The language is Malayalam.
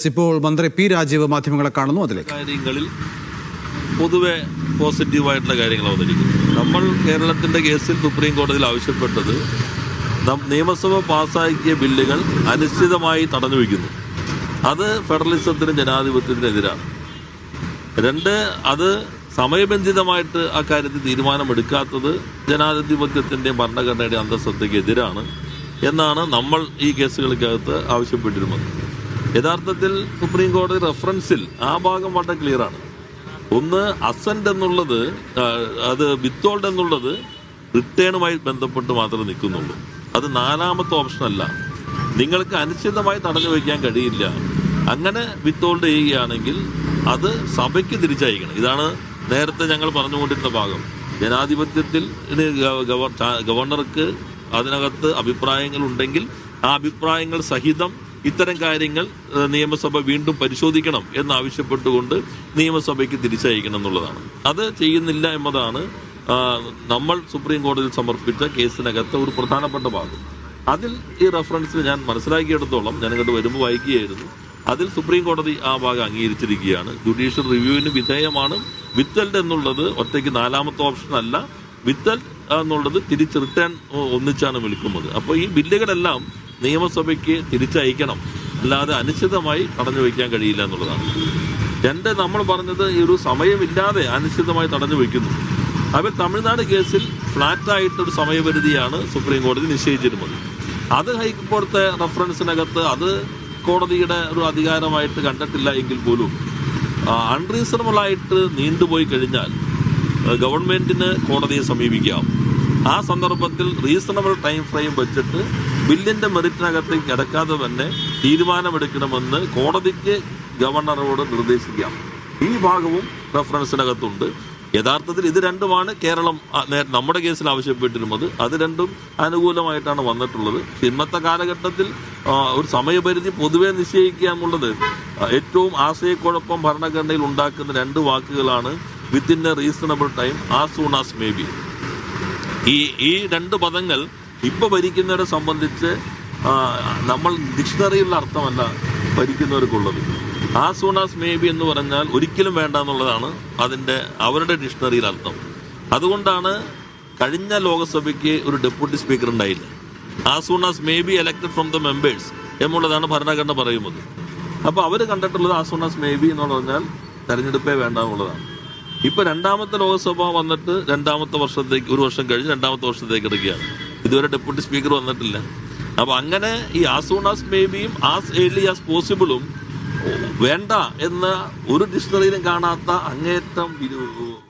ഇപ്പോൾ മന്ത്രി പി രാജീവ് മാധ്യമങ്ങളെ കാണുന്നു അതിലേക്ക്. കാര്യങ്ങളിൽ പൊതുവെ പോസിറ്റീവായിട്ടുള്ള കാര്യങ്ങൾ അവതരിക്കുന്നു നമ്മൾ കേരളത്തിന്റെ കേസിൽ സുപ്രീം കോടതിയിൽ ആവശ്യപ്പെട്ടത് നിയമസഭ പാസ്സാക്കിയ ബില്ലുകൾ അനിശ്ചിതമായി തടഞ്ഞു വയ്ക്കുന്നു. അത് ഫെഡറലിസത്തിനും ജനാധിപത്യത്തിനെതിരാണ് രണ്ട് അത് സമയബന്ധിതമായിട്ട് ആ കാര്യത്തിൽ തീരുമാനമെടുക്കാത്തത് ജനാധിപത്യത്തിന്റെ ഭരണഘടനയുടെ അന്തസ്സത്തയ്ക്ക് എതിരാണ് എന്നാണ് നമ്മൾ ഈ കേസുകൾക്കകത്ത് ആവശ്യപ്പെട്ടിരുന്നത്. യഥാർത്ഥത്തിൽ സുപ്രീം കോടതി റെഫറൻസിൽ ആ ഭാഗം വളരെ ക്ലിയറാണ് ഒന്ന് അസന്റ് എന്നുള്ളത് അത് വിത്തോൾഡ് എന്നുള്ളത് റിട്ടേണുമായി ബന്ധപ്പെട്ട് മാത്രമേ നിൽക്കുന്നുള്ളൂ. അത് നാലാമത്തെ ഓപ്ഷൻ അല്ല. നിങ്ങൾക്ക് അനിശ്ചിതമായി തടഞ്ഞു വയ്ക്കാൻ കഴിയില്ല. അങ്ങനെ വിത്തോൾഡ് ചെയ്യുകയാണെങ്കിൽ അത് സഭയ്ക്ക് തിരിച്ചയക്കണം. ഇതാണ് നേരത്തെ ഞങ്ങൾ പറഞ്ഞുകൊണ്ടിരുന്ന ഭാഗം. ജനാധിപത്യത്തിൽ ഗവർണർക്ക് അതിനകത്ത് അഭിപ്രായങ്ങൾ ഉണ്ടെങ്കിൽ ആ അഭിപ്രായങ്ങൾ സഹിതം ഇത്തരം കാര്യങ്ങൾ നിയമസഭ വീണ്ടും പരിശോധിക്കണം എന്നാവശ്യപ്പെട്ടുകൊണ്ട് നിയമസഭയ്ക്ക് തിരിച്ചയക്കണം എന്നുള്ളതാണ്. അത് ചെയ്യുന്നില്ല എന്നതാണ് നമ്മൾ സുപ്രീം കോടതിയിൽ സമർപ്പിച്ച കേസിനകത്ത് ഒരു പ്രധാനപ്പെട്ട ഭാഗം. അതിൽ ഈ റെഫറൻസിൽ ഞാൻ മനസ്സിലാക്കിയെടുത്തോളം ഞാൻ ഇങ്ങോട്ട് വരുമ്പോൾ വായിക്കുകയായിരുന്നു. അതിൽ സുപ്രീം കോടതി ആ ഭാഗം അംഗീകരിച്ചിരിക്കുകയാണ്. ജുഡീഷ്യൽ റിവ്യൂവിന് വിധേയമാണ്. വിത്തൽഡ് എന്നുള്ളത് ഒറ്റയ്ക്ക് നാലാമത്തെ ഓപ്ഷൻ അല്ല. വിത്തൽ എന്നുള്ളത് തിരിച്ച് റിട്ടേൺ ഒന്നിച്ചാണ് വിളിക്കുന്നത്. അപ്പോൾ ഈ ബില്ലുകളെല്ലാം നിയമസഭയ്ക്ക് തിരിച്ചയക്കണം. അല്ലാതെ അനിശ്ചിതമായി തടഞ്ഞു വയ്ക്കാൻ കഴിയില്ല എന്നുള്ളതാണ്. രണ്ട് നമ്മൾ പറഞ്ഞത് ഈ ഒരു സമയമില്ലാതെ അനിശ്ചിതമായി തടഞ്ഞു വയ്ക്കുന്നു. അപ്പോൾ തമിഴ്നാട് കേസിൽ ഫ്ലാറ്റായിട്ടൊരു സമയപരിധിയാണ് സുപ്രീം കോടതി നിശ്ചയിച്ചിരുന്നത്. അത് ഹൈക്കോടത്തെ റെഫറൻസിനകത്ത് അത് കോടതിയുടെ ഒരു അധികാരമായിട്ട് കണ്ടിട്ടില്ല എങ്കിൽ പോലും അൺറീസണബിൾ ആയിട്ട് നീണ്ടുപോയി കഴിഞ്ഞാൽ ഗവൺമെന്റിന് കോടതിയെ സമീപിക്കാം. ആ സന്ദർഭത്തിൽ റീസണബിൾ ടൈം ഫ്രെയിം വെച്ചിട്ട് ബില്ലിന്റെ മെറിറ്റിനകത്തേക്ക് കിടക്കാതെ തന്നെ തീരുമാനമെടുക്കണമെന്ന് കോടതിക്ക് ഗവർണറോട് നിർദ്ദേശിക്കാം. ഈ ഭാഗവും റെഫറൻസിനകത്തുണ്ട്. യഥാർത്ഥത്തിൽ ഇത് രണ്ടുമാണ് കേരളം നമ്മുടെ കേസിൽ ആവശ്യപ്പെട്ടിരുന്നത്. അത് രണ്ടും അനുകൂലമായിട്ടാണ് വന്നിട്ടുള്ളത്. ഇന്നത്തെ കാലഘട്ടത്തിൽ ഒരു സമയപരിധി പൊതുവെ നിശ്ചയിക്കുക എന്നുള്ളത് ഏറ്റവും ആശയക്കുഴപ്പം ഭരണഘടനയിൽ ഉണ്ടാക്കുന്ന രണ്ട് വാക്കുകളാണ് within a reasonable time as soon as may be ഈ ഈ രണ്ട് പദങ്ങൾ ഇപ്പൊ ഭരിക്കുന്നവരെ സംബന്ധിച്ച് നമ്മൾ ഡിക്ഷണറിയുള്ള അർത്ഥമല്ല ഭരിക്കുന്നവർക്കുള്ളത് ആ സൂണാസ് മേ ബി എന്ന് പറഞ്ഞാൽ ഒരിക്കലും വേണ്ട എന്നുള്ളതാണ് അതിന്റെ അവരുടെ ഡിക്ഷണറിയിൽ അർത്ഥം. അതുകൊണ്ടാണ് കഴിഞ്ഞ ലോകസഭയ്ക്ക് ഒരു ഡെപ്യൂട്ടി സ്പീക്കർ ഉണ്ടായില്ല. As soon as may be elected from the members എന്നുള്ളതാണ് ഭരണഘടന പറയുന്നത്. അപ്പോൾ അവർ കണ്ടിട്ടുള്ളത് ആ സൂണാസ് മേ ബി എന്ന് പറഞ്ഞാൽ തെരഞ്ഞെടുപ്പേ വേണ്ട എന്നുള്ളതാണ്. ഇപ്പോൾ രണ്ടാമത്തെ ലോകസഭ വന്നിട്ട് രണ്ടാമത്തെ വർഷത്തേക്ക് ഒരു വർഷം കഴിഞ്ഞ് രണ്ടാമത്തെ വർഷത്തേക്ക് എടുക്കുകയാണ്. ഇതുവരെ ഡെപ്യൂട്ടി സ്പീക്കർ വന്നിട്ടില്ല. അപ്പൊ അങ്ങനെ ഈ ആസ് സൂൺ ആസ് മേ ബിയും ആസ് ഏർലി ആസ് പോസിബിളും വേണ്ട എന്ന ഒരു ഡിക്ഷണറിയിലും കാണാത്ത അങ്ങേയറ്റം വിരു-